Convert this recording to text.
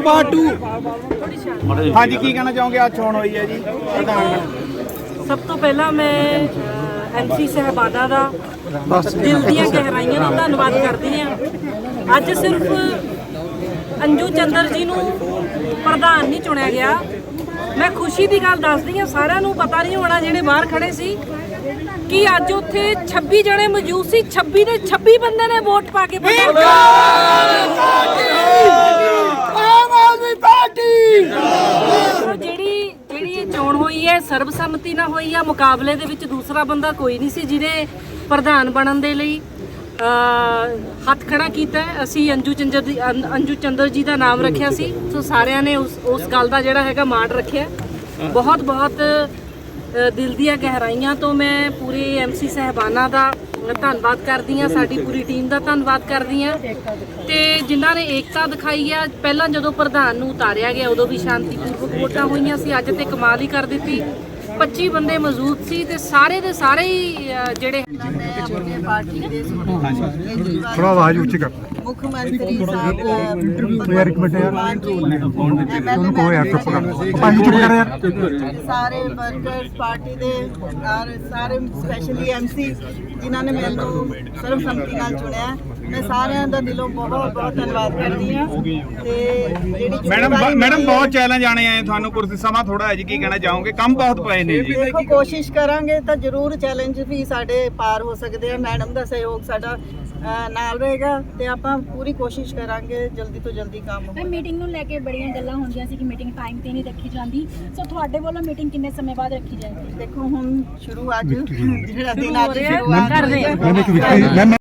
Part 2 ਹਾਂਜੀ ਕੀ ਕਹਿਣਾ ਚਾਹੋਗੇ? ਅੱਜ ਚੋਣ ਹੋਈ ਹੈ ਜੀ। ਪ੍ਰਧਾਨ ਸਭ ਤੋਂ ਪਹਿਲਾਂ ਮੈਂ ਐਮਸੀ ਸਹਿਬਾਨਾ ਦਾ ਦਿਲ ਦੀਆਂ ਗਹਿਰਾਈਆਂ ਨਾਲ ਧੰਨਵਾਦ ਕਰਦੀ ਹਾਂ। ਅੱਜ ਸਿਰਫ ਅੰਜੂ ਚੰਦਰ ਜੀ ਨੂੰ ਪ੍ਰਧਾਨ ਨਹੀਂ ਚੁਣਿਆ ਗਿਆ। ਮੈਂ ਖੁਸ਼ੀ ਦੀ ਗੱਲ ਦੱਸਦੀ ਹਾਂ ਸਾਰਿਆਂ ਨੂੰ ਪਤਾ ਨਹੀਂ ਹੋਣਾ ਜਿਹੜੇ ਬਾਹਰ ਖੜੇ ਸੀ ਕਿ ਅੱਜ ਉੱਥੇ 26 ਜਣੇ ਮੌਜੂਦ ਸੀ। 26 ਦੇ 26 ਬੰਦੇ ਨੇ ਵੋਟ ਪਾ ਕੇ ਪ੍ਰਧਾਨ ਆਮ ਆਦਮੀ ਪਾਰਟੀ ਸੋ ਜਿਹੜੀ ਜਿਹੜੀ ਇਹ ਚੋਣ ਸਰਬਸੰਮਤੀ ਨਾਲ ਹੋਈ ਆ, ਮੁਕਾਬਲੇ ਦੇ ਵਿੱਚ ਦੂਸਰਾ ਬੰਦਾ ਕੋਈ ਨਹੀਂ ਸੀ ਜਿਹਨੇ ਪ੍ਰਧਾਨ ਬਣਨ ਦੇ ਲਈ ਹੱਥ ਖੜਾ ਕੀਤਾ। ਅਸੀਂ ਅੰਜੂ ਚੰਦਰ ਦੀ ਅੰਜੂ ਚੰਦਰ ਜੀ ਦਾ ਨਾਮ ਰੱਖਿਆ ਸੀ। ਸੋ ਸਾਰਿਆਂ ਨੇ ਉਸ ਉਸ ਗੱਲ ਦਾ ਜਿਹੜਾ ਹੈਗਾ ਮਾਣ ਰੱਖਿਆ। ਬਹੁਤ ਬਹੁਤ ਦਿਲ ਦੀਆਂ ਗਹਿਰਾਈਆਂ ਤੋਂ ਮੈਂ ਪੂਰੇ ਐਮਸੀ ਸਹਿਬਾਨਾ ਦਾ ਧੰਨਵਾਦ ਕਰਦੀ ਹਾਂ, ਸਾਡੀ ਪੂਰੀ ਟੀਮ ਦਾ ਧੰਨਵਾਦ ਕਰਦੀ ਹਾਂ। ਤੇ ਜਿਨ੍ਹਾਂ ਨੇ ਏਕਤਾ ਦਿਖਾਈ ਆ, ਪਹਿਲਾਂ ਜਦੋਂ ਪ੍ਰਧਾਨ ਨੂੰ ਉਤਾਰਿਆ ਗਿਆ, ਉਦੋਂ ਵੀ ਸ਼ਾਂਤੀਪੂਰਵਕ ਵੋਟਾਂ ਹੋਈਆਂ ਸੀ, ਅੱਜ ਤੇ ਕਮਾਲ ਹੀ ਕਰ ਦਿੱਤੀ। 25 ਬੰਦੇ ਮੌਜੂਦ ਸੀ ਤੇ ਸਾਰੇ ਦੇ ਸਾਰੇ ਹੀ ਜਿਹੜੇ ਥੋੜਾ ਆਵਾਜ਼ ਉੱਚੀ ਕਰ। ਮੁੱਖ ਮੰਤਰੀ ਸਾਹਿਬ ਯਾਰ ਇੱਕ ਮਿੰਟ ਯਾਰ ਉਹਨੂੰ ਕਹੋ ਯਾਰ ਚੁੱਪ ਕਰ ਪੰਜ ਚੁੱਪ ਕਰ ਯਾਰ। ਸਾਰੇ ਵਰਕਰਸ ਪਾਰਟੀ ਦੇ ਔਰ ਸਾਰੇ ਸਪੈਸ਼ਲੀ ਐਮਸੀ ਜਿਨ੍ਹਾਂ ਨੇ ਮੈਨੂੰ ਸਰਵਸੰਮਤੀ ਨਾਲ ਚੁਣਿਆ। ਮੈਂ ਸਾਰਿਆਂ ਦਾ ਦਿਲੋਂ ਬਹੁਤ ਬਹੁਤ ਧੰਨਵਾਦ ਕਰਦੀ ਹਾਂ। ਤੇ ਜਿਹੜੀ ਮੈਡਮ ਮੈਡਮ ਬਹੁਤ ਚੈਲੰਜ ਆਣੇ ਆਏ ਤੁਹਾਨੂੰ ਕੁਰਸੀ ਸਮਾਂ ਥੋੜਾ ਹੈ ਜੀ ਕੀ ਕਹਿਣਾ ਚਾਹੋਗੇ? ਕੰਮ ਬਹੁਤ ਪਏ ਨੇ ਜੀ। ਦੇਖੋ ਕੋਸ਼ਿਸ਼ ਕਰਾਂਗੇ ਤਾਂ ਜ਼ਰੂਰ ਚੈਲੰਜ ਵੀ ਸਾਡੇ ਪਾਰ ਹੋ ਸਕਦੇ ਆ। ਮੈਡਮ ਦਾ ਸਹਿਯੋਗ ਸਾਡਾ ਨਾਲ ਰਹੇਗਾ ਤੇ ਆਪਾਂ ਪੂਰੀ ਕੋਸ਼ਿਸ਼ ਕਰਾਂਗੇ ਜਲਦੀ ਤੋਂ ਜਲਦੀ ਕੰਮ ਹੋ ਮੀਟਿੰਗ ਨੂੰ ਲੈ ਕੇ ਬੜੀਆਂ ਗੱਲਾਂ ਹੁੰਦੀਆਂ ਸੀ ਕਿ ਮੀਟਿੰਗ ਟਾਈਮ ਤੇ ਨਹੀਂ ਰੱਖੀ ਜਾਂਦੀ। ਸੋ ਤੁਹਾਡੇ ਵੱਲੋਂ ਮੀਟਿੰਗ ਕਿੰਨੇ ਸਮੇਂ ਬਾਅਦ ਰੱਖੀ ਜਾਏਗੀ? ਦੇਖੋ ਹੁਣ ਸ਼ੁਰੂ ਅੱਜ ਜਿਹੜਾ ਦਿਨ ਅੱਜ ਰਿਹਾ, ਸ਼ੁਰੂਆਤ ਕਰਦੇ